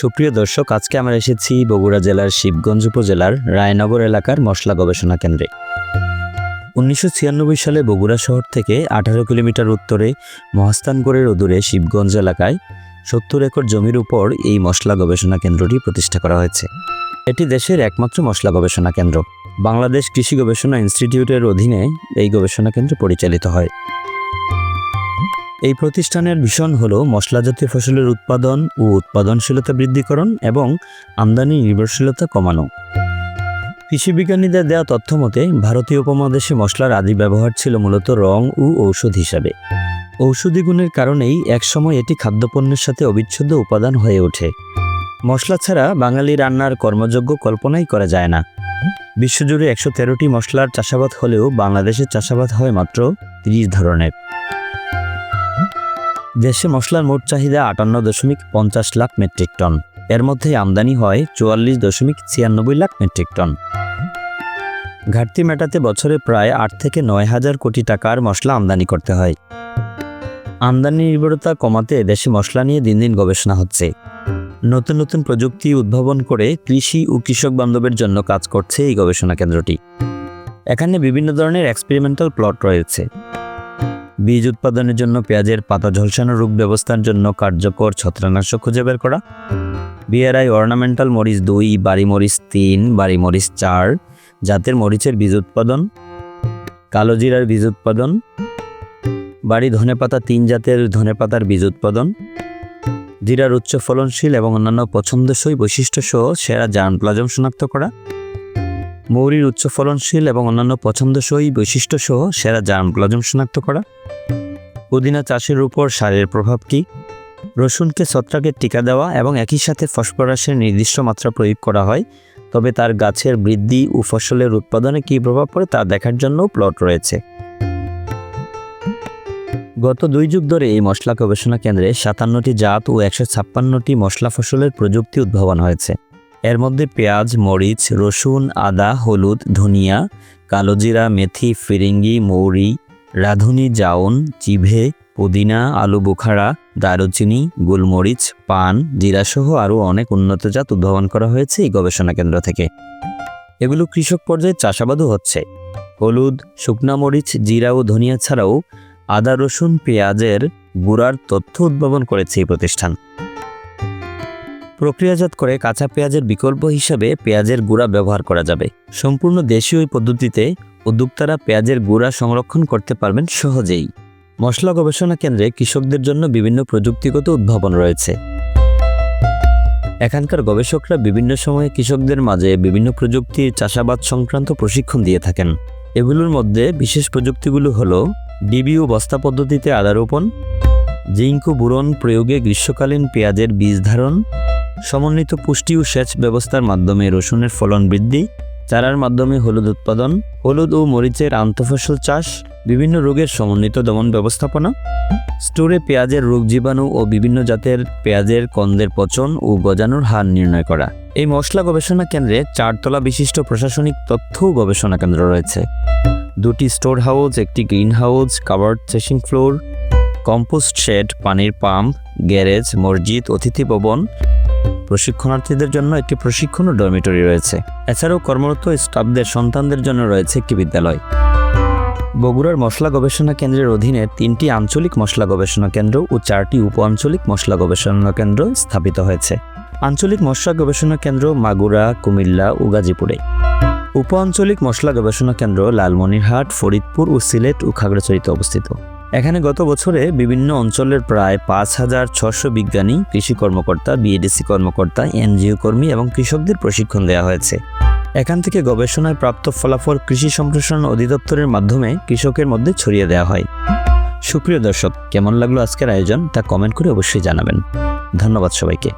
সুপ্রিয় দর্শক, আজকে আমরা এসেছি বগুড়া জেলার শিবগঞ্জ উপজেলার রায়নগর এলাকার মশলা গবেষণা কেন্দ্রে। উনিশশো ছিয়ানব্বই সালে বগুড়া শহর থেকে আঠারো কিলোমিটার উত্তরে মহাস্থানগড়ের অদূরে শিবগঞ্জ এলাকায় সত্তর একর জমির উপর এই মশলা গবেষণা কেন্দ্রটি প্রতিষ্ঠা করা হয়েছে। এটি দেশের একমাত্র মশলা গবেষণা কেন্দ্র। বাংলাদেশ কৃষি গবেষণা ইনস্টিটিউটের অধীনে এই গবেষণা কেন্দ্র পরিচালিত হয়। এই প্রতিষ্ঠানের ভীষণ হল মশলাজাতীয় ফসলের উৎপাদন ও উৎপাদনশীলতা বৃদ্ধিকরণ এবং আমদানি নির্ভরশীলতা কমানো। কৃষিবিজ্ঞানীদের দেওয়া তথ্য মতে, ভারতীয় উপমহাদেশে মশলার আদি ব্যবহার ছিল মূলত রং ও ঔষধ হিসাবে। ঔষধি গুণের কারণেই একসময় এটি খাদ্যপণ্যের সাথে অবিচ্ছেদ্য উপাদান হয়ে ওঠে। মশলা ছাড়া বাঙালি রান্নার কর্মযোগ্য কল্পনাই করা যায় না। বিশ্বজুড়ে একশো তেরোটি মশলার চাষাবাদ হলেও বাংলাদেশের চাষাবাদ হয় মাত্র তিরিশ ধরনের। দেশে মশলার মোট চাহিদা আটান্ন দশমিক পঞ্চাশ লাখ মেট্রিক টন। এর মধ্যে আমদানি হয় চুয়াল্লিশ দশমিক ছিয়ানব্বই লাখ মেট্রিক টন। ঘাটতি মেটাতে বছরে প্রায় আট থেকে নয় হাজার কোটি টাকার মশলা আমদানি করতে হয়। আমদানি নির্ভরতা কমাতে দেশে মশলা নিয়ে দিন দিন গবেষণা হচ্ছে। নতুন নতুন প্রযুক্তি উদ্ভাবন করে কৃষি ও কৃষক বান্ধবের জন্য কাজ করছে এই গবেষণা কেন্দ্রটি। এখানে বিভিন্ন ধরনের এক্সপেরিমেন্টাল প্লট রয়েছে। বীজ উৎপাদনের জন্য পেঁয়াজের পাতা ঝলসানো রোগ ব্যবস্থার জন্য কার্যকর ছত্রাকনাশক খুঁজে বের করা। বিআরআই অর্নামেন্টাল মরিচ দুই, বাড়ি মরিচ তিন, বাড়ি মরিচ চার, জাতের মরিচের বীজ উৎপাদন। কালো জিরার বীজ উৎপাদন। বাড়ি ধনেপাতা তিন জাতের ধনেপাতার বীজ উৎপাদন। জিরার উচ্চ ফলনশীল এবং অন্যান্য পছন্দসই বৈশিষ্ট্য সহ সেরা জার্ম প্লাজম শনাক্ত করা। মৌরির উচ্চ ফলনশীল এবং অন্যান্য পছন্দসই বৈশিষ্ট্য সহ সেরা জার্ম প্লাজম শনাক্ত করা। পুদিনা চাষের উপর সারের প্রভাব কী? রসুনকে ছত্রাকের টিকা দেওয়া এবং একই সাথে ফসফরাসের নির্দিষ্ট মাত্রা প্রয়োগ করা হয়, তবে তার গাছের বৃদ্ধি ও ফসলের উৎপাদনে কী প্রভাব পড়ে তা দেখার জন্য প্লট রয়েছে। গত দুই যুগ ধরে এই মশলা গবেষণা কেন্দ্রে সাতান্নটি জাত ও একশো ছাপ্পান্নটি মশলা ফসলের প্রযুক্তি উদ্ভাবন হয়েছে। এর মধ্যে পেঁয়াজ, মরিচ, রসুন, আদা, হলুদ, ধনিয়া কালোজিরা মেথি, ফিরিঙ্গি, মৌরি, রাঁধুনি, জাউন, চিভে, পুদিনা, আলু বুখারা, দারুচিনি, গোলমরিচ, পান, জিরাসহ আরও অনেক উন্নত জাত উদ্ভাবন করা হয়েছে এই গবেষণা কেন্দ্র থেকে। এগুলো কৃষক পর্যায়ে চাষাবাদও হচ্ছে। হলুদ, শুকনা মরিচ, জিরা ও ধনিয়া ছাড়াও আদা, রসুন, পেঁয়াজের গুড়ার তথ্য উদ্ভাবন করেছে এই প্রতিষ্ঠান। প্রক্রিয়াজাত করে কাঁচা পেঁয়াজের বিকল্প হিসাবে পেঁয়াজের গুঁড়া ব্যবহার করা যাবে। সম্পূর্ণ দেশীয় পদ্ধতিতে উদ্যোক্তারা পেঁয়াজের গুঁড়া সংরক্ষণ করতে পারবেন সহজেই। মশলা গবেষণা কেন্দ্রে কৃষকদের জন্য বিভিন্ন প্রযুক্তিগত উদ্ভাবন রয়েছে। এখানকার গবেষকরা বিভিন্ন সময়ে কৃষকদের মাঝে বিভিন্ন প্রযুক্তির চাষাবাদ সংক্রান্ত প্রশিক্ষণ দিয়ে থাকেন। এগুলোর মধ্যে বিশেষ প্রযুক্তিগুলো হলো ডিবিও বস্তা পদ্ধতিতে আদা রোপণ, জিঙ্কু বুরন প্রয়োগে গ্রীষ্মকালীন পেঁয়াজের বীজ ধারণ সমন্বিত পুষ্টি ও সেচ ব্যবস্থার মাধ্যমে রসুনের ফলন বৃদ্ধি, চারার মাধ্যমে হলুদ উৎপাদন, হলুদ ও মরিচের আন্তঃফসল চাষ, বিভিন্ন রোগের সমন্বিত দমন ব্যবস্থাপনা, স্টোরে পেঁয়াজের রোগ জীবাণু ও বিভিন্ন জাতের পেঁয়াজের কন্দের পচন ও গজানোর হার নির্ণয় করা। এই মশলা গবেষণা কেন্দ্রে চারতলা বিশিষ্ট প্রশাসনিক তথ্য গবেষণা কেন্দ্র রয়েছে। দুটি স্টোর হাউস, একটি গ্রিন হাউস, কাভার্ড চেসিং ফ্লোর, কম্পোস্ট শেড, পানির পাম্প, গ্যারেজ, মসজিদ, অতিথি ভবন প্রশিক্ষণার্থীদের জন্য একটি প্রশিক্ষণ ডরমিটরি রয়েছে। এছাড়াও কর্মরত স্টাফদের সন্তানদের জন্য রয়েছে একটি বিদ্যালয়। বগুড়ার মশলা গবেষণা কেন্দ্রের অধীনে তিনটি আঞ্চলিক মশলা গবেষণা কেন্দ্র ও চারটি উপ আঞ্চলিক মশলা গবেষণা কেন্দ্র স্থাপিত হয়েছে। আঞ্চলিক মশলা গবেষণা কেন্দ্র মাগুরা, কুমিল্লা ও গাজীপুরে। উপ আঞ্চলিক মশলা গবেষণা কেন্দ্র লালমনিরহাট, ফরিদপুর ও সিলেট ও খাগড়াছড়িতে অবস্থিত। এখানে গত বছরে বিভিন্ন অঞ্চলের প্রায় পাঁচ হাজার ছশো বিজ্ঞানী, কৃষি কর্মকর্তা, বিএডিসি কর্মকর্তা, এনজিও কর্মী এবং কৃষকদের প্রশিক্ষণ দেওয়া হয়েছে। এখান থেকে গবেষণায় প্রাপ্ত ফলাফল কৃষি সম্প্রসারণ অধিদপ্তরের মাধ্যমে কৃষকের মধ্যে ছড়িয়ে দেওয়া হয়। সুপ্রিয় দর্শক, কেমন লাগল আজকের আয়োজন তা কমেন্ট করে অবশ্যই জানাবেন। ধন্যবাদ সবাইকে।